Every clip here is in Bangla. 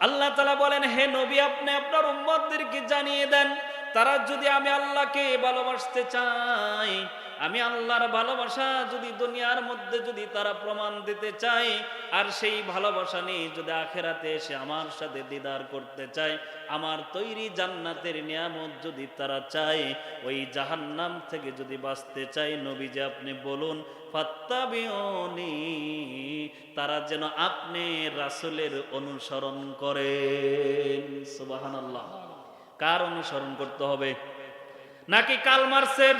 আল্লাহ তালা বলেন, হে নবী, আপনি আপনার উম্মতদেরকে জানিয়ে দেন, তারা যদি আমি আল্লাহকে ভালোবাসতে চাই আমি আল্লাহর ভালোবাসা যদি দুনিয়ার মধ্যে যদি তারা প্রমাণ দিতে চায়, আর সেই ভালোবাসা নিয়ে যদি আখেরাতে এসে আমার সাথে দিদার করতে চায়, আমার তৈরি জান্নাতের নিয়ামত যদি তারা চায়, ওই জাহান্নাম থেকে যদি বাঁচতে চায় নবী যে আপনি বলুন, ফাত্তাবিউনি, তারা যেন আপনি রাসূলের অনুসরণ করেন। সুবহানাল্লাহ। কার অনুসরণ করতে হবে? নাকি কালমার্সের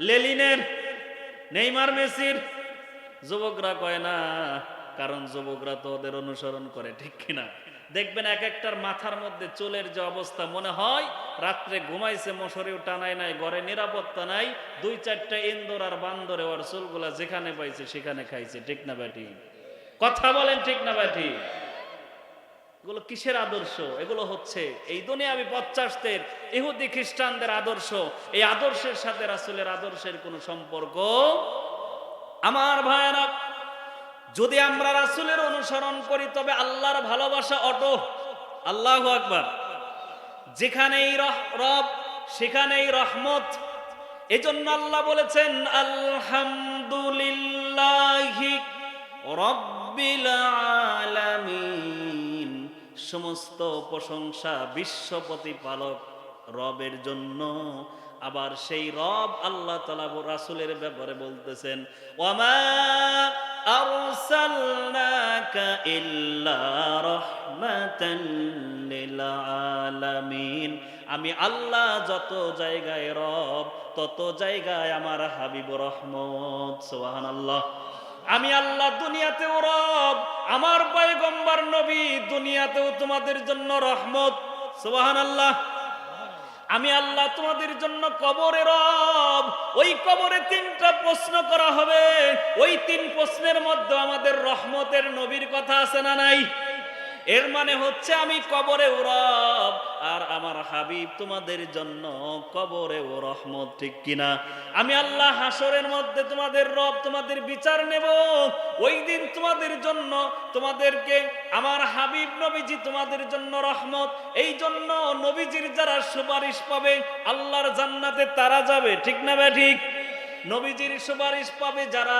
লেলিনের, নেইমার, মেসির। যুবকরা কয়, না, কারণ যুবকরা তো ওদের অনুসরণ করে, ঠিক কিনা? দেখবেন এক একটার মাথার মধ্যে চুলের যে অবস্থা মনে হয়, রাত্রে ঘুমাইছে, মশারিও টানায় নাই, ঘরে নিরাপত্তা নাই, দুই চারটা ইন্দোর আর বান্দরে ওর চুলগুলা যেখানে পাইছে, সেখানে খাইছে, ঠিক না ব্যাটি? কথা বলেন, ঠিক না ব্যাটি? এগুলো কিসের আদর্শ? এগুলো হচ্ছে এই দুনিয়াবি পঞ্চাশদের ইহুদি খ্রিস্টানদের আদর্শ। এই আদর্শের সাথে রাসুলের আদর্শের কোনো সম্পর্ক আমার ভাইয়েরা, যদি আমরা রাসুলের অনুসরণ করি, তবে আল্লাহর ভালোবাসা অটো। আল্লাহ আকবার। যেখানেই রব, সেখানেই রহমত। এজন্য আল্লাহ বলেছেন, আলহামদুলিল্লাহি রব্বিল সমস্ত প্রশংসা বিশ্ব প্রতিপালক রবের জন্য। আবার সেই রব আল্লাহ তালা রাসুলের ব্যাপারে বলতেছেন আমি আল্লাহ যত জায়গায় রব, তত জায়গায় আমার হাবিব রহমত, সুবহানাল্লাহ। আমি আল্লাহ দুনিয়াতেও রব, আমার পয়গম্বর নবী দুনিয়াতেও তোমাদের জন্য রহমত। সোহান আল্লাহ আমি আল্লাহ তোমাদের জন্য কবরে রব, ওই কবরে তিনটা প্রশ্ন করা হবে। ওই তিন প্রশ্নের মধ্যে আমাদের রহমতের নবীর কথা আছে না নাই? এর মানে হচ্ছে আমি কবরে রব, আর আমার হাবিব তোমাদের জন্য কবরে ও রহমত, ঠিক কিনা? আমি আল্লাহ হাসরের মধ্যে তোমাদের রব, তোমাদের বিচার নেব। ওই দিন তোমাদের জন্য তোমাদেরকে আমার হাবিব নবীজি তোমাদের জন্য রহমত, এই জন্য নবীজির যারা সুপারিশ পাবে আল্লাহর জান্নাতে তারা যাবে, ঠিক না বে ঠিক? নবীজির সুপারিশ পাবে যারা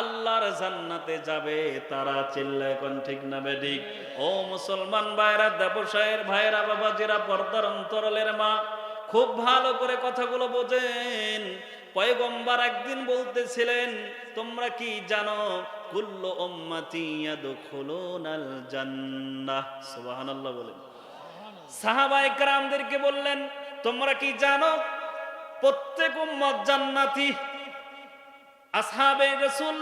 আল্লাহর জান্নাতে যাবে, তারা চিল্লায় কোন ঠিক না বেঠিক ও মুসলমান ভাইরা ব্যবসায়ের ভাইরা, বাবাজিরা, পর্দার অন্তরালের মা, খুব ভালো করে কথাগুলো বোঝেন। পয়গম্বর একদিন বলতেছিলেন, তোমরা কি জানো, কুল্লু উম্মতি ইয়াদখুলুনাল জান্নাহ? সুবহানাল্লাহ বলেন। সাহাবায়ে কেরামদেরকে বললেন, তোমরা কি জানো, প্রত্যেক উম্মত জান্নাতি আসহাবে রাসূল,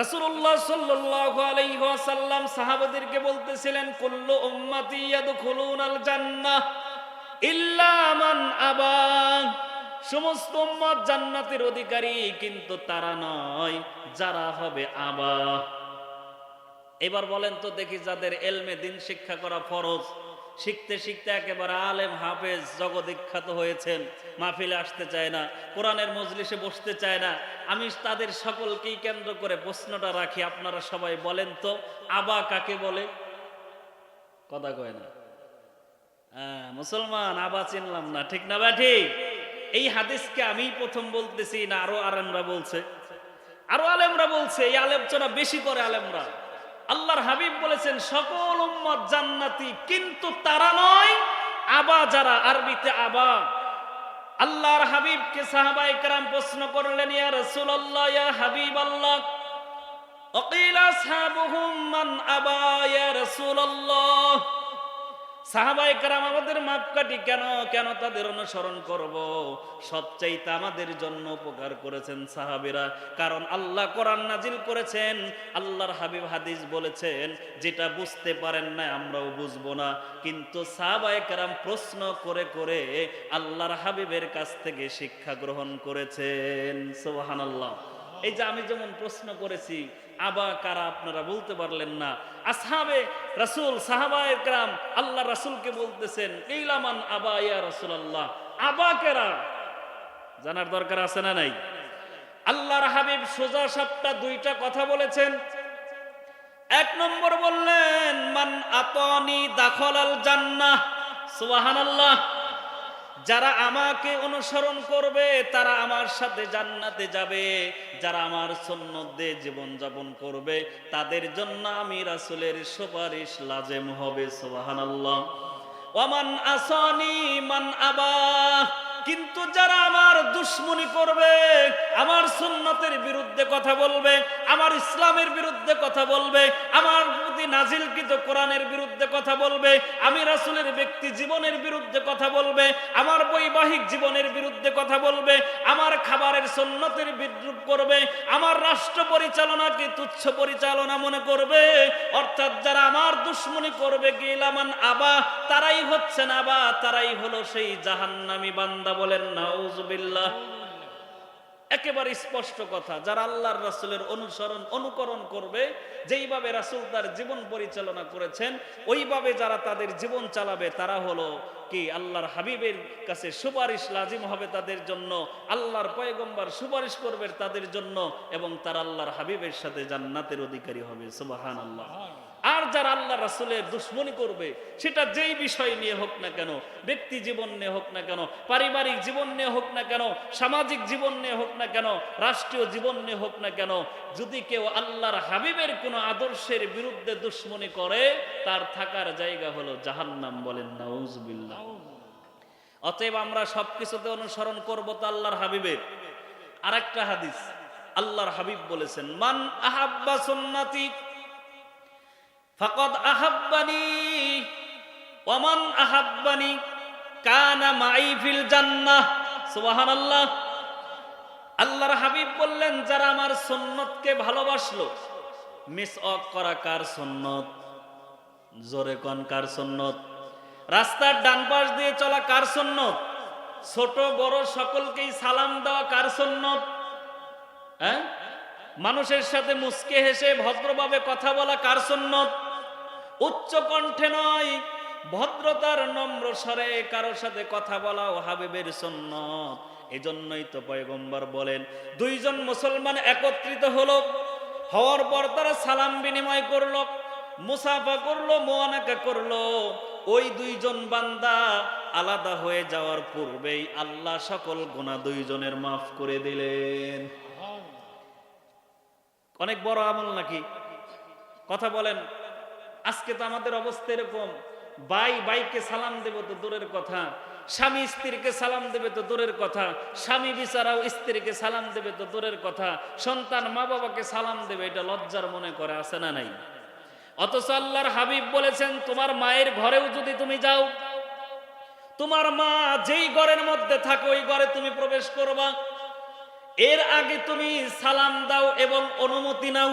রাসূলুল্লাহ সাল্লাল্লাহু সাহাবাদেরকে বলতেছিলেন, কুল্লু উম্মতি জান্নাহ সমস্ত উম্মত জান্নাতের অধিকারী, কিন্তু তারা নয়, যারা হবে আবা। এবার বলেন তো দেখি যাদের এলমে দিন শিক্ষা করা ফরজ। শিখতে শিখতে একেবারে আলেম হাফেজ জগদীখ্যাত হয়েছেন। মাহফিলে আসতে চায় না কোরআনের মজলিসে বসতে চায় না। আমি তাদের সকলকেই কেন্দ্র করে প্রশ্নটা রাখি আপনারা সবাই বলেন তো আবা কাকে বলে? কথা কয় না। হ্যাঁ, মুসলমান আবা চিনলাম না ঠিক না বা ঠিক? এই হাদিসকে আমি প্রথম বলতেছি না আরও আলেমরা বলছে। আরও আলেমরা বলছে এই আলোচনা বেশি করে আলেমরা। আল্লাহর হাবিব বলেছেন, সকল উম্মত জান্নাতি, কিন্তু তারা নয়, আবা যারা আরবিতে আবা। আল্লাহর হাবিবকে সাহাবাই কেরাম প্রশ্ন করলেন, ইয়া রাসূলুল্লাহ, ইয়া হাবিব আল্লাহ অকিলা সাহাবুহুম মান আবা, ইয়া রাসূলুল্লাহ? আমাদের মাপকাঠি কেন কেন তাদের অনুসরণ করব? সবচাইতে আমাদের জন্য উপকার করেছেন সাহাবিরা। কারণ আল্লাহ কোরআন নাজিল করেছেন, আল্লাহর হাবিব হাদিস বলেছেন, যেটা বুঝতে পারেন না আমরাও বুঝব না। কিন্তু সাহাবাই কারাম প্রশ্ন করে করে আল্লাহর হাবিবের কাছ থেকে শিক্ষা গ্রহণ করেছেন। সুবহানাল্লাহ। এই যে আমি যেমন প্রশ্ন করেছি আবা কারা আপনারা বলতে পারলেন না। আসহাবে রাসুল, সাহাবায় গ্রাম আল্লাহ রাসুলকে বলতেছেন, ইলামান আবা ইয়া রসুল আল্লাহ আবা কারা? জানার দরকার আছে না নাই? আল্লাহর হাবিব সোজা সাপটা দুইটা কথা বলেছেন। এক নম্বর বললেন, মান আতনি দাখলাল জান্নাহ। সুবহানাল্লাহ। আল্লাহ যারা আমাকে অনুসরণ করবে, তারা আমার সাথে জান্নাতে যাবে। যারা আমার সন্ন্যদে জীবন যাপন করবে, তাদের জন্য আমি রাসুলের সুপারিশ লাজেম হবে, সুবহানাল্লাহ। ওয়ামান আসানি মান আবা কিন্তু যারা আমার দুশ্মনী করবে, আমার সুন্নতের বিরুদ্ধে কথা বলবে, আমার ইসলামের বিরুদ্ধে কথা বলবে, আমার প্রতি নাজিলকৃত কোরআনের বিরুদ্ধে কথা বলবে, আমি রাসূলের ব্যক্তি জীবনের বিরুদ্ধে কথা বলবে, আমার বৈবাহিক জীবনের বিরুদ্ধে কথা বলবে, আমার খাবারের সুন্নতের বিদ্রুপ করবে, আমার রাষ্ট্র পরিচালনাকে তুচ্ছ পরিচালনা মনে করবে, অর্থাৎ যারা আমার দুশ্মনী করবে গিলামান আবা, তারাই হচ্ছেন আবা, তারাই হলো সেই জাহান্নামি বান্দা বলেন, নাউজুবিল্লাহ। একেবারে স্পষ্ট কথা, যারা আল্লাহর রাসূলের অনুসরণ, অনুকরণ করবে, যেইভাবে রাসূল তার জীবন পরিচালনা করেছেন, ওইভাবে যারা তাদের জীবন চালাবে, তারা হলো কি, আল্লাহর হাবিবের কাছে সুপারিশ লাজিম হবে তাদের জন্য, আল্লাহর পয়গম্বর সুপারিশ করবে তাদের জন্য, এবং তারা আল্লাহর হাবিবের সাথে জান্নাতের অধিকারী হবে। সুবহানাল্লাহ। আর যারা আল্লাহ রাসূলের দুশ্মনী করবে, সেটা যেই বিষয় নিয়ে হোক না কেন, ব্যক্তি জীবন নিয়ে হোক না কেন, পারিবারিক জীবন নিয়ে হোক না কেন, সামাজিক জীবন নিয়ে হোক না কেন, রাষ্ট্রীয় জীবন নিয়ে হোক না কেন, যদি কেউ আল্লাহর হাবিবের কোনো আদর্শের বিরুদ্ধে দুশ্মনী করে, তার থাকার জায়গা হলো জাহান্নাম বলেন, নাউজুবিল্লাহ। অতএব আমরা সবকিছুতে অনুসরণ করব তো আল্লাহর হাবিবের। আরেকটা হাদিস, আল্লাহর হাবিব বলেছেন, মান আহাব্বা সুন্নাতি ফাকদ আহাব্বানি ওমান আহাব্বানি, কানা মাই ফিল জান্নাহ। সুবহানাল্লাহ। আল্লাহর হাবিব বললেন, যারা আমার সুন্নতকে ভালোবাসলো, মিস অক করা কার সুন্নত? জোরে কন কার সুন্নত? রাস্তার ডান পাশ দিয়ে চলা কার সুন্নত? ছোট, বড় সকলকেই সালাম দেওয়া কার সুন্নত? হ্যাঁ? মানুষের সাথে মুসকে হেসে, ভদ্রভাবে কথা বলা কার সুন্নত? উচ্চ কণ্ঠে নয়, ভদ্রতার নম্র স্বরে কারোর সাথে কথা বলা ও হাবিবের সুন্নত। এজন্যই তো পয়গম্বর বলেন, দুইজন মুসলমান একত্রিত হলো, হওয়ার পর তারা সালাম বিনিময় করল, মুসাফা করল মোয়ানাকা করল। ওই দুইজন বান্দা আলাদা হয়ে যাওয়ার পূর্বেই আল্লাহ সকল গোনা দুইজনের মাফ করে দিলেন। অনেক বড় আমল নাকি? কথা বলেন আজকে তো আমাদের অবস্থা এরকম। ভাই, ভাইকে সালাম দেবে তো দূরের কথা। স্বামী স্ত্রীকে সালাম দেবে তো দূরের কথা। স্বামী বিচারাও স্ত্রীকে সালাম দেবে তো দূরের কথা। সন্তান মা বাবাকে সালাম দেবে, এটা লজ্জার মনে করে, আছে না নাই? অথচ আল্লাহর হাবিব বলেছেন, তোমার মায়ের ঘরেও যদি তুমি যাও, তোমার মা যেই ঘরের মধ্যে থাকে, ওই ঘরে তুমি প্রবেশ করবা। এর আগে তুমি সালাম দাও এবং অনুমতি নাও।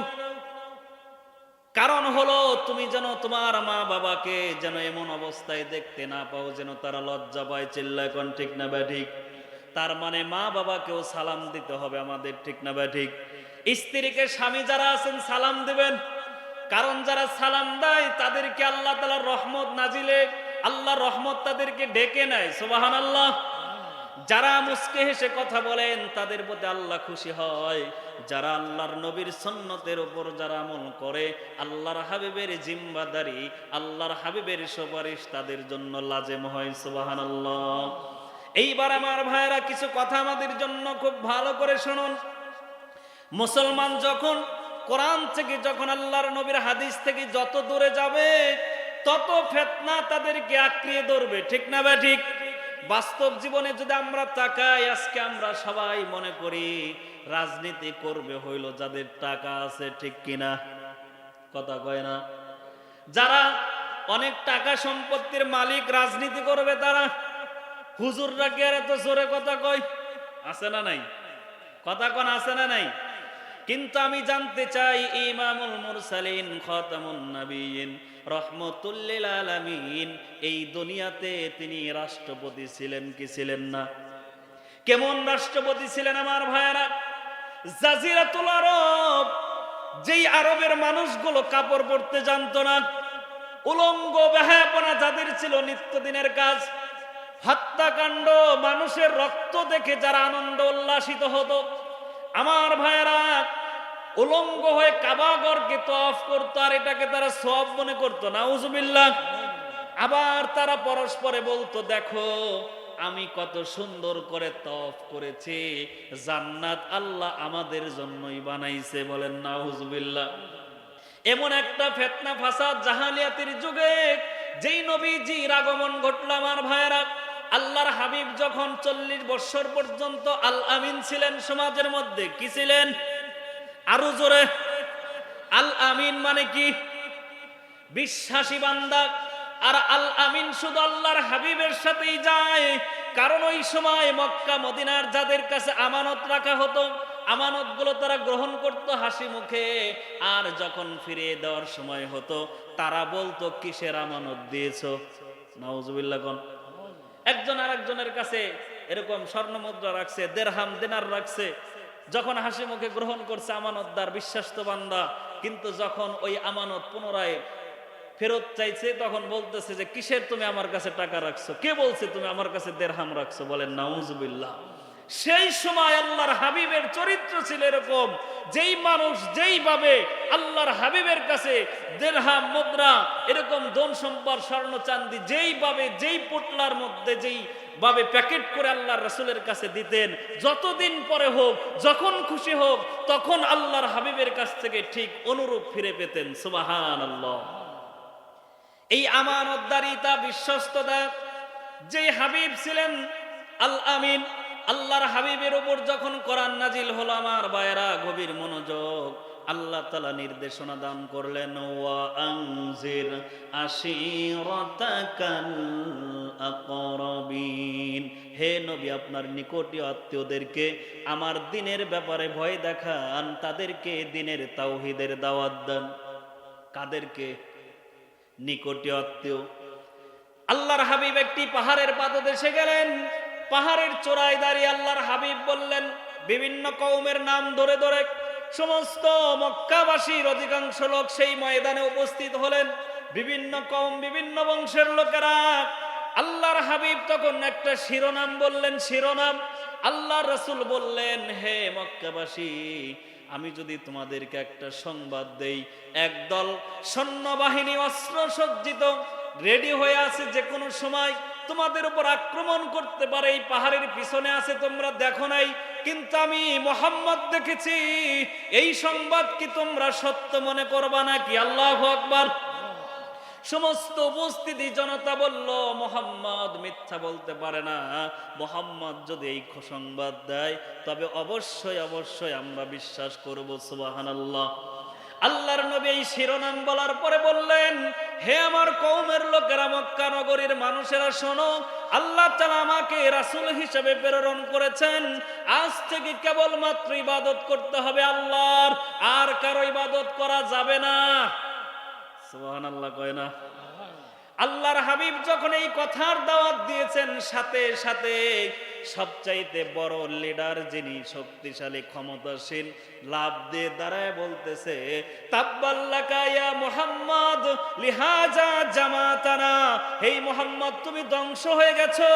কারণ হলো, তুমি যেন তোমার মা বাবাকে যেন এমন অবস্থায় দেখতে না পাও, যেন তারা লজ্জা পায়, চিল্লায় কোন, ঠিক না বা ঠিক? তার মানে মা বাবাকেও সালাম দিতে হবে আমাদের, ঠিক না বা ঠিক? স্ত্রীকে স্বামী যারা আছেন, সালাম দিবেন। কারণ যারা সালাম দেয়, তাদেরকে আল্লাহ তালার রহমত নাজিলে, আল্লাহ রহমত তাদেরকে ডেকে নেয় সুবাহান আল্লাহ যারা মুসকে হেসে কথা বলেন, তাদের প্রতি আল্লাহ খুশি হয়। যারা আল্লাহর নবীর সন্নতের ওপর যারা আমল করে, আল্লাহর হাবিবের জিম্বাদারি আল্লাহর হাবিবের সুপারিশ তাদের জন্য লাজেম হয় সুবাহান এইবার আমার ভাইরা কিছু কথা আমাদের জন্য খুব ভালো করে শুনুন। মুসলমান যখন কোরআন থেকে যখন আল্লাহর নবীর হাদিস থেকে যত দূরে যাবে, তত ফেতনা তাদেরকে আঁকড়িয়ে ধরবে। ঠিক না বা ঠিক? বাস্তব জীবনে যদি আমরা তাকাই, আজকে আমরা সবাই মনে করি রাজনীতি করবে হইল যাদের টাকা আছে ঠিক কিনা। কথা কয় না। যারা অনেক টাকা সম্পত্তির মালিক রাজনীতি করবে তারা, হুজুররা কি এত জোরে কথা কয়? আছে না নাই? কথা কোন, আছে না নাই? কিন্তু আমি জানতে চাই, ইমামুল মুরসালিন, খতামুন নবীন, রহমতুল্লিল আলামিন, এই দুনিয়াতে তিনি রাষ্ট্রপতি ছিলেন কি ছিলেন না? কেমন রাষ্ট্রপতি ছিলেন আমার ভাইয়েরা? জাজিরাতুল আরব, যেই আরবের মানুষগুলো কাপড় পরতে জানতো না, উলঙ্গ বেহায়াপনা যাদের ছিল নিত্যদিনের কাজ, হত্যাকাণ্ড, মানুষের রক্ত দেখে যারা আনন্দ উল্লাসিত হতো আমার ভাইয়েরা, উলঙ্গ হয়ে কাবাগরকে তফ করতো আর এটাকে তারা সব মনে করতো। নাউজুবিল্লাহ। আবার তারা পরস্পরে বলতো, দেখো, আমি কত সুন্দর করে তফ করেছি। জান্নাত আল্লাহ আমাদের জন্যই বানাইছে বলেন নাউজুবিল্লাহ। এমন একটা ফেতনা, ফাসাদ, জাহালিয়াতের যুগে যেই নবীজির আগমন ঘটল আমার ভাইয়েরা আল্লাহর হাবিব যখন চল্লিশ বছর পর্যন্ত আল আমিন ছিলেন সমাজের মধ্যে, কি ছিলেন? আরও জোরে, আল আমিন মানে কি? বিশ্বাসী বান্দা। আর আল আমিন শুধু আল্লাহর হাবিবের সাথেই যায়, কারণ ওই সময় মক্কা, মদিনার যাদের কাছে আমানত রাখা হতো আমানতগুলো তারা গ্রহণ করত হাসি মুখে। আর যখন ফিরে দেওয়ার সময় হতো, তারা বলতো, কিসের আমানত দিয়েছ? কোন একজন আর একজনের কাছে এরকম স্বর্ণ মুদ্রা রাখছে, দেড়হাম দেনার রাখছে। যখন হাসি মুখে গ্রহণ করছে, আমানতদার বিশ্বাস্ত বান্দা। কিন্তু যখন ওই আমানত পুনরায় ফেরত চাইছে, তখন বলতেছে যে, কিসের তুমি আমার কাছে টাকা রাখছো? কে বলছে তুমি আমার কাছে দেড়হাম রাখছো? বলেন, নাউজুবিল্লাহ। সেই সময় আল্লাহর হাবিবের চরিত্র ছিল এরকম। যেই মানুষ যেইভাবে আল্লাহর হাবিবের কাছে দেড়হাম মুদ্রা, এরকম ধন সম্পদ, স্বর্ণ চান্দি যেইভাবে, যেই পোটলার মধ্যে যেই ভাবে প্যাকেট করে আল্লাহর রাসূলের কাছে দিতেন, যতদিন পরে হোক, যখন খুশি হোক, তখন আল্লাহর হাবিবের কাছ থেকে ঠিক অনুরূপ ফিরে পেতেন। সুবাহান আল্লাহ এই আমানতদারিতা বিশ্বস্ততা যে হাবিব ছিলেন আল আমিন আল্লাহর হাবিবের উপর যখন কোরআন নাজিল হলো আমার বায়রা গভীর মনোযোগ আল্লাহ তালা নির্দেশনা দান করলেন, ওয়া হে নবী, আপনার নিকটীয় আত্মীয়দেরকে আমার দিনের ব্যাপারে ভয় দেখান, তাদেরকে দিনের তাওহিদের দাওয়াত দেন। কাদেরকে? নিকটীয় আত্মীয়। আল্লাহর হাবিব একটি পাহাড়ের পাদদেশে গেলেন। পাহাড়ের চূড়ায় দাঁড়িয়ে আল্লাহর হাবিব বললেন, বিভিন্ন কৌমের নাম ধরে ধরে সমস্ত মক্কাবাসীর অধিকাংশ লোক সেই ময়দানে উপস্থিত হলেন। বিভিন্ন কম বিভিন্ন বংশের লোকেরা আল্লাহর হাবিব তখন একটা শিরোনাম বললেন, শিরোনাম, আল্লাহ রসুল বললেন, হে মক্কাবাসী, আমি যদি তোমাদেরকে একটা সংবাদ দেই, একদল সৈন্যবাহিনী অস্ত্র সজ্জিত রেডি হয়ে আছে যে কোনো সময় তোমাদের উপর আক্রমণ করতে পারে, এই পাহাড়ের পিছনে আছে, তোমরা দেখো নাই। কিন্তু আমি মোহাম্মদ দেখেছি, এই সংবাদ কি তোমরা সত্য মনে করবা নাকি? আল্লাহ আকবার। সমস্ত উপস্থিতি জনতা বলল, মোহাম্মদ মিথ্যা বলতে পারে না। মোহাম্মদ যদি এই সংবাদ দেয়, তবে অবশ্যই অবশ্যই আমরা বিশ্বাস করব আল্লাহ আল্লাহর নবী এই শিরোনাম বলার পরে বললেন হে আমার কৌমের লোকেরা মক্কা নগরীর মানুষেরা শোনো, আল্লাহ তালা আমাকে রাসুল হিসেবে প্রেরণ করেছেন। আজ থেকে কেবল মাত্র ইবাদত করতে হবে আল্লাহর, আর কারও ইবাদত করা যাবে না। সুবহানাল্লাহ, কয় না? আল্লাহর হাবিব যখন এই কথার দাওয়াত দিয়েছেন, সাথে সাথে সবচাইতে বড় লিডার যিনি শক্তিশালী, ক্ষমতাশীল, লাভ দিয়ে দাঁড়ায় বলতেছে, তাব্বাল্লাকা ইয়া মুহাম্মদ, লিহাজা জামাতানা এই মোহাম্মদ, তুমি ধ্বংস হয়ে গেছো।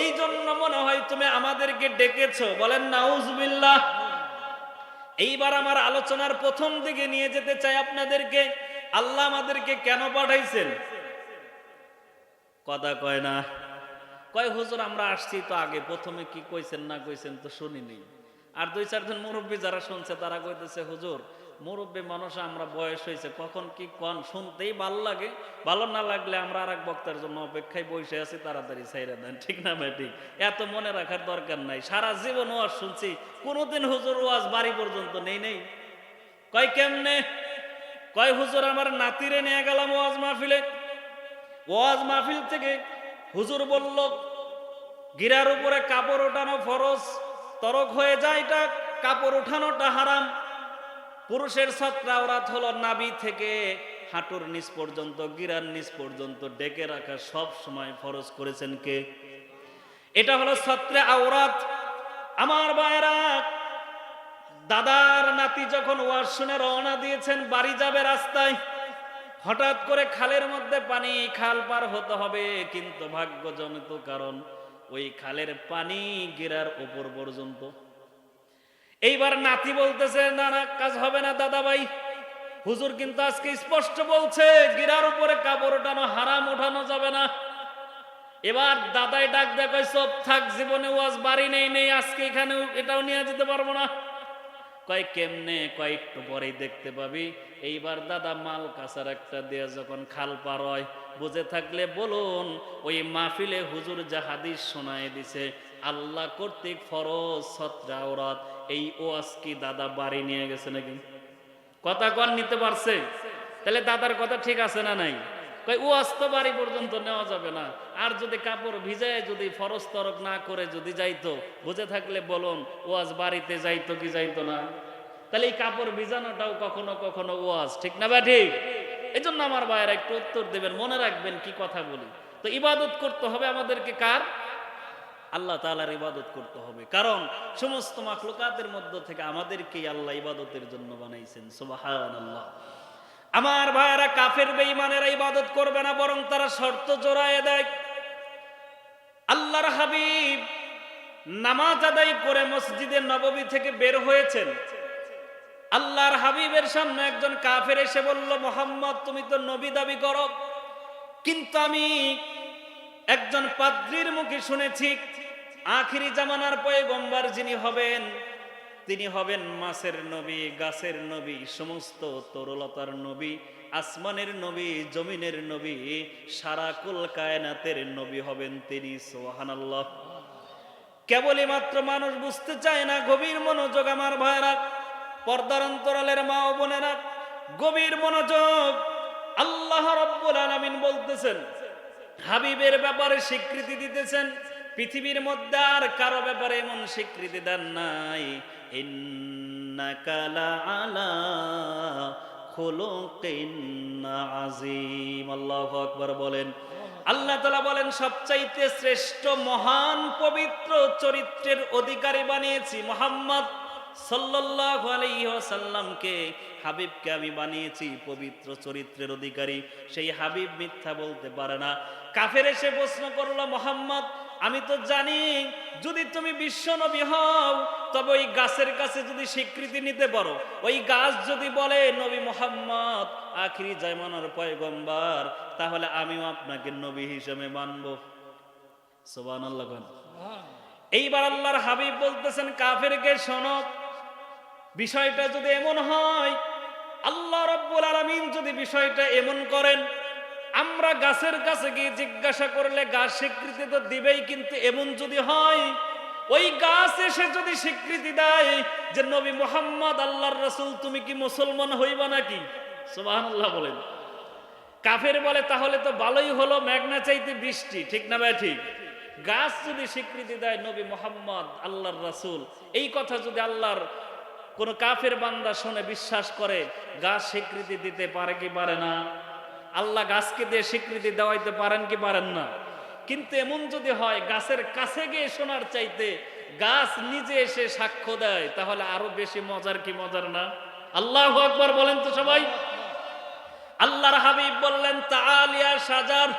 এই জন্য মনে হয় তুমি আমাদেরকে ডেকেছো। বলেন নাউজুবিল্লাহ এইবার আমার আলোচনার প্রথম দিকে নিয়ে যেতে চাই আপনাদেরকে। আল্লাহ আমাদেরকে কেন পাঠাইছেন? কথা কয় না। কয়, হুজুর, আমরা আসছি তো আগে, প্রথমে কি কইছেন না কইছেন তো শুনিনি। আর দুই চারজন মুরব্বী যারা শুনছে, তারা কইতেছে, হুজুর, মুরব্বী মানুষ আমরা বয়স হয়েছে কখন কি কন, শুনতেই ভালো লাগে। ভালো না লাগলে আমরা আর এক বক্তার জন্য অপেক্ষায় বসে আছি, তাড়াতাড়ি ছাইরা দেন। ঠিক না, ভাই? ঠিক। এত মনে রাখার দরকার নাই। সারা জীবন ওয়াজ শুনছি, কোনোদিন হুজুর ওয়াজ বাড়ি পর্যন্ত নেই নেই। কয়, কেমনে? কয়, হুজুর, আমার নাতিরে নিয়ে গেলাম ওয়াজ মাহফিলে। ওয়াজ মাহফিল থেকে হুজুর বলল, গিরার উপরে কাপড় ওঠানো ফরজ, তরক হয়ে যায় এটা, কাপড় ওঠানোটা হারাম। পুরুষের ছত্রাওরাত হলো নাবি থেকে হাঁটুর নিচ পর্যন্ত, গিরার নিচ পর্যন্ত, ডেকে রাখা সব সময় ফরজ করেছেন কে? এটা হলো ছত্রে আওরাত। আমার বায়রা দাদার নাতি যখন ওয়াজ শুনে রওনা দিয়েছেন, বাড়ি যাবে রাস্তায় হঠাৎ করে খালের মধ্যে পানি খাল পার হতে হবে, কিন্তু ভাগ্যজনিত কারণ, ওই খালের পানি গিরার উপর পর্যন্ত। এইবার নাতি বলতেছে, না না, কাজ হবে না দাদা ভাই হুজুর কিন্তু আজকে স্পষ্ট বলছে, গিরার উপরে কাপড় ওঠানো হারাম, ওঠানো যাবে না। এবার দাদাই ডাক দেখো সব থাক, জীবনে ওয়াজ বাড়ি নেই নেই, আজকে এখানে এটাও নিয়ে যেতে পারব না। কয় কেমনে কয়েকটু পরেই দেখতে পাবি। এইবার দাদা মাল কাছার একটা দিয়ে যখন খাল পার হয়, বুঝে থাকলে বলুন, ওই মাহফিলে হুজুর যা হাদিস শোনায় দিছে, আল্লাহ কর্তৃক ফরজ ছত্রাওরাত এই ওয়াজ কি দাদা বাড়ি নিয়ে গেছে নাকি? কথা কন, নিতে পারছে? তাহলে দাদার কথা ঠিক আছে না নাই? কই ওয়াজ তো বাড়ি পর্যন্ত নেওয়া যাবে না। আর যদি কাপড় ভিজায়, যদি ফরজ তরক না করে, যদি যাইতো, বুঝে থাকলে বলুন ওয়াজ বাড়িতে যাইতো কি যাইতো না? তাহলে এই কাপড় ভিজানোটাও কখনো কখনো ওয়াজ ঠিক না বা ঠিক? এই জন্য আমার ভাইয়েরা একটু উত্তর দেবেন, মনে রাখবেন কি কথা বলি। তো ইবাদত করতে হবে আমাদেরকে কার? আল্লাহ তাআলার ইবাদত করতে হবে। কারণ সমস্ত মাখলুকাতের মধ্য থেকে আমাদেরকেই আল্লাহ ইবাদতের জন্য বানাইছেন, সুবহানাল্লাহ। আমার ভাইয়েরা কাফের বেঈমানেরা ইবাদত করবে না, বরং তারা শর্ত জোড়ায় দেয়। আল্লাহর হাবিব নামাজ আদায় করে মসজিদে নববী থেকে বের হয়েছেন। আল্লাহর হাবিবের সামনে একজন কাফের এসে বলল, মোহাম্মদ, তুমি তো নবী দাবি করো। কিন্তু আমি একজন পাদ্রির মুখে শুনেছি, আখিরি জামানার পয়ে গম্বার যিনি হবেন তিনি হবেন মাছের নবী, গাছের নবী, সমস্ত তরলতার নবী, আসমানের নবী, জমিনের নবী, সারা কুল কায়নাতের নবী হবেন তিনি সোহানাল্লাহ কেবলই মাত্র মানুষ বুঝতে চায় না, গভীর মনোযোগ আমার ভাইরা পর্দার অন্তরালের মা ও বোনেরা, গভীর মনোযোগ আল্লাহ রব্বুল আলামিন বলতেছেন, হাবিবের ব্যাপারে স্বীকৃতি দিতেছেন পৃথিবীর মধ্যে আর কারও ব্যাপারে এমন স্বীকৃতি দেন নাই। ইন্নাকা আলা বলেন। আল্লাহ বলেন, সবচাইতে শ্রেষ্ঠ মহান পবিত্র চরিত্রের অধিকারী বানিয়েছি মোহাম্মদ সাল্লাল্লাহু আলাইহি ওয়াসাল্লামকে হাবিবকে আমি বানিয়েছি পবিত্র চরিত্রের অধিকারী। সেই হাবিব মিথ্যা বলতে পারে না। কাফের এসে প্রশ্ন করল মোহাম্মদ আমি তো জানি যদি তুমি বিশ্ব নবী হও তবে ওই গাছের কাছে যদি স্বীকৃতি নিতে পারো ওই গাছ যদি বলে নবী মোহাম্মদ আখিরি জায়মানার পয়গম্বর তাহলে আমিও আপনাকে নবী হিসেবে মানবো। সুবহানাল্লাহ এইবার আল্লাহর হাবিব বলতেছেন কাফেরকে শোনো বিষয়টা যদি এমন হয়, আল্লাহ রব্বুল আলামিন যদি বিষয়টা এমন করেন, আমরা গাছের কাছে গিয়ে জিজ্ঞাসা করলে গাছ স্বীকৃতি তো দিবেই, কিন্তু এমন যদি হয়, ওই গাছ এসে যদি স্বীকৃতি দেয় যে নবী মোহাম্মদ আল্লাহর রসুল, তুমি কি মুসলমান হইবা নাকি? সুবহানাল্লাহ বলেন। কাফের বলে, তাহলে তো ভালোই হলো, মেঘনা চাইতে বৃষ্টি। ঠিক না ভাই, ঠিক? গাছ যদি স্বীকৃতি দেয় নবী মোহাম্মদ আল্লাহর রাসূল, এই কথা যদি আল্লাহর কোন কাফের বান্দা শুনে বিশ্বাস করে, গাছ স্বীকৃতি দিতে পারে কি পারে না? আল্লাহ গাছকে দিয়ে স্বীকৃতি দেওয়াইতে পারেন কি পারেন না? কিন্তু এমন যদি হয়, গাছের কাছে গিয়ে শোনার চাইতে গাছ নিজে এসে সাক্ষ্য দেয়, তাহলে আরও বেশি মজার কি মজার না? আল্লাহ আকবার বলেন তো সবাই। আল্লাহর হাবিব বললেন তালিয়া সাজার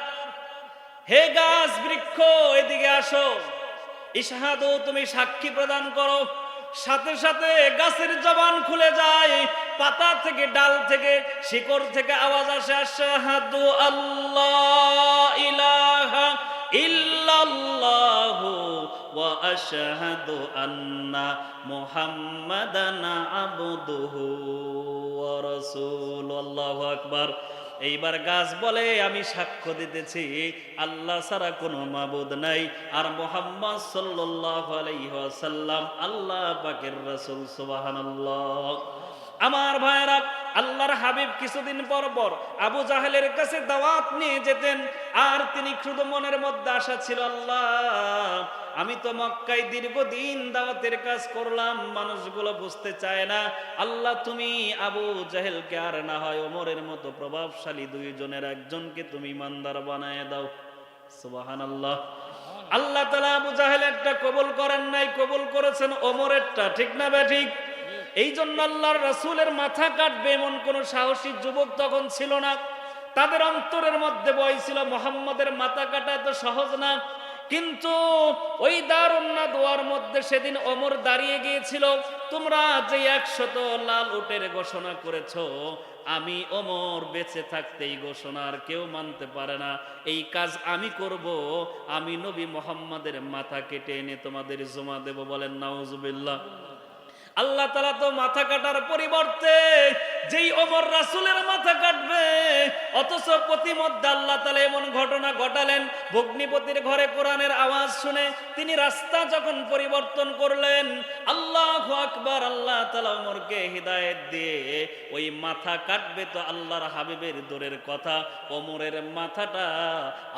হে গাছ বৃক্ষ, এদিকে আসো। ইশাহাদু, তুমি সাক্ষী প্রদান করো। সাথে সাথে গাছের জবান খুলে যায়, পাতা থেকে ডাল থেকে শিকড় থেকে আওয়াজ আসে, আশাহাদু আল্লাহ ইলাহা ইল্লাল্লাহু ওয়া আন্না মুহাম্মাদান আকবার। এইবার গাছ বলে, আমি সাক্ষ্য দিতেছি, আল্লাহ ছাড়া কোনো মাবুদ নাই। আর মোহাম্মদ ওয়াসাল্লাম আল্লাহ পাকের রসুল সুবাহ আমার ভাইরা আল্লাহর হাবিব কিছুদিন পর পর আবু জাহেলের কাছে দাওয়াত নিয়ে যেতেন, আর তিনি শুধু মনের মধ্যে আশা ছিল, আল্লাহ, আমি তো মক্কায় দীর্ঘদিন দাওয়াতের কাজ করলাম, মানুষগুলো বুঝতে চায় না। আল্লাহ, তুমি আবু জাহেলকে আর না হয় ওমরের মতো প্রভাবশালী দুইজনের একজনকে তুমি ইমানদার বানায় দাও। সুবাহান আল্লাহ আল্লাহ তালা আবু জাহেলেরটা কবুল করেন নাই, কবুল করেছেন ওমরেরটা, ঠিক না বে ঠিক? এই জন্য আল্লাহর রাসূলের মাথা কাটবে এমন কোন সাহসী যুবক তখন ছিল না। তাদের অন্তরের মধ্যে বয় ছিল, মোহাম্মদের মাথা কাটা এত সহজ না। কিন্তু ওই দারুন্না দোয়ার মধ্যে সেদিন অমর দাঁড়িয়ে গিয়েছিল, তোমরা যে একশত লাল উটের ঘোষণা করেছ, আমি অমর বেঁচে থাকতে এই ঘোষণা আর কেউ মানতে পারে না। এই কাজ আমি করব, আমি নবী মোহাম্মদের মাথা কেটে এনে তোমাদের জমা দেব বলেন নাউজুবিল্লাহ। আল্লাহ তালা তো মাথা কাটার পরিবর্তে যেই ওমর রাসুলের মাথা কাটবে, অথচ প্রতিমধ্যে আল্লাহ তালা এমন ঘটনা ঘটালেন, ভগ্নিপতির ঘরে কোরআনের আওয়াজ শুনে তিনি রাস্তা যখন পরিবর্তন করলেন, আল্লাহ আকবার, আল্লাহ তালা ওমরকে হৃদায়ত দিয়ে ওই মাথা কাটবে তো আল্লাহর হাবিবের দূরের কথা, ওমরের মাথাটা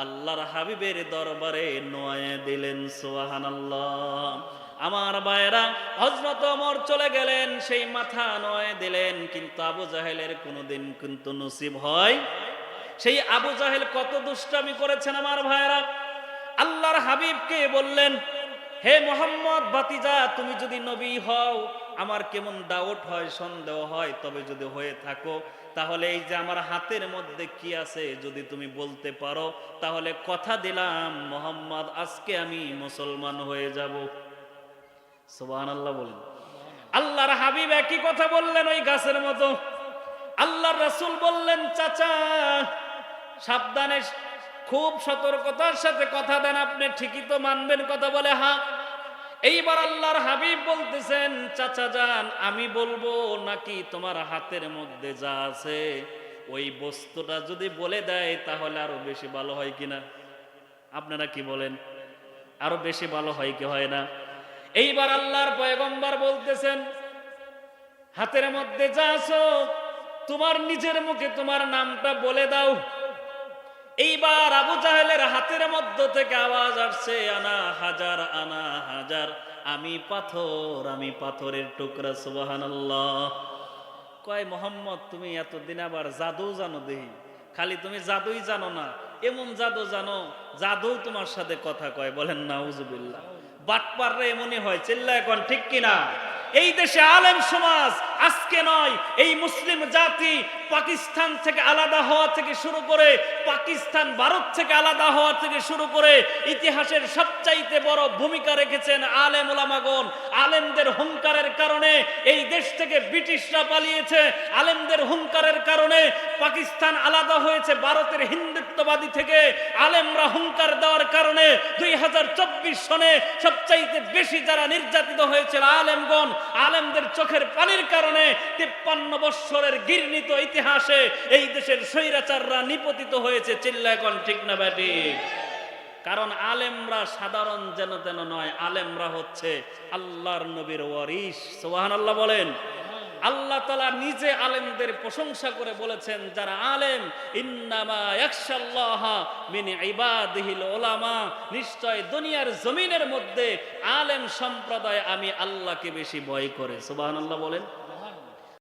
আল্লাহর হাবিবের দরবারে নোয়ায় দিলেন সোহান আল্লাহ আমার বায়রা হজরত অমর চলে গেলেন, সেই মাথা নয় দিলেন, কিন্তু আবু জাহেলের কোনোদিন কিন্তু নসিব হয়। সেই আবু জাহেল কত দুষ্টামি করেছেন আমার ভাইরা আল্লাহর হাবিবকে বললেন, হে মোহাম্মদ বাতিজা তুমি যদি নবী হও, আমার কেমন ডাউট হয়, সন্দেহ হয়, তবে যদি হয়ে থাকো, তাহলে এই যে আমার হাতের মধ্যে কি আছে, যদি তুমি বলতে পারো, তাহলে কথা দিলাম, মোহাম্মদ, আজকে আমি মুসলমান হয়ে যাব। আল্লাহ বলেন। আল্লাহর হাবিব একই কথা বললেন ওই গাছের মতো। আল্লাহর রাসূল বললেন, চাচা, সাবধানে খুব সতর্কতার সাথে কথা দেন আপনি, ঠিকই তো মানবেন কথা বলে হা এইবার আল্লাহর হাবিব বলতেছেন, চাচা যান, আমি বলব নাকি তোমার হাতের মধ্যে যা আছে, ওই বস্তুটা যদি বলে দেয়, তাহলে আরও বেশি ভালো হয় কিনা? আপনারা কি বলেন? আরও বেশি ভালো হয় কি হয় না? এইবার আল্লাহর পয়গম্বর বলতেছেন, হাতের মধ্যে যা আছো, তোমার নিজের মুখে তোমার নামটা বলে দাও। এইবার আবু জাহেলের হাতের মধ্য থেকে আওয়াজ আসছে, আনা হাজার আনা হাজার, আমি পাথর, আমি পাথরের টুকরা, সুবহানাল্লাহ। কয় মোহাম্মদ, তুমি এতদিন আবার জাদু জানো দেহি খালি তুমি জাদুই জানো না, এমন জাদু জানো জাদু তোমার সাথে কথা কয়, বলেন নাউজুবিল্লাহ। বাটপাররা মনে হয় চিল্লা এখন ঠিক কিনা? এই দেশে আলেম সমাজ আজকে নয়, এই মুসলিম জাতি পাকিস্তান থেকে আলাদা হওয়া থেকে শুরু করে পাকিস্তান, ভারত থেকে আলাদা হওয়া থেকে শুরু করে ইতিহাসের সবচাইতে বড় ভূমিকা রেখেছেন আলেম ওলামাগণ আলেমদের হুঙ্কারের কারণে এই দেশ থেকে ব্রিটিশরা পালিয়েছে। আলেমদের হুঙ্কারের কারণে পাকিস্তান আলাদা হয়েছে ভারতের হিন্দুত্ববাদী থেকে। আলেমরা হুঙ্কার দেওয়ার কারণে দুই হাজার চব্বিশ সনে সবচাইতে বেশি যারা নির্যাতিত হয়েছিল আলেমগণ, আলেমদের চোখের পানির কারণে তিপ্পান্ন বৎসরের গির্ণিত ইতিহাসে এই দেশের স্বৈরাচাররা নিপতিত হয়েছে। চিল্লা এখন, ঠিক না ব্যাটি? কারণ আলেমরা সাধারণ যেন তেন নয়, আলেমরা হচ্ছে আল্লাহর নবীর ওয়ারিস সোহান আল্লাহ বলেন। আল্লাহ তালা নিজে আলেমদের প্রশংসা করে বলেছেন, যারা আলেম ওলামা নিশ্চয় দুনিয়ার জমিনের মধ্যে আলেম সম্প্রদায় আমি আল্লাহকে বেশি ভয় করে। সুবহানাল্লাহ বলেন।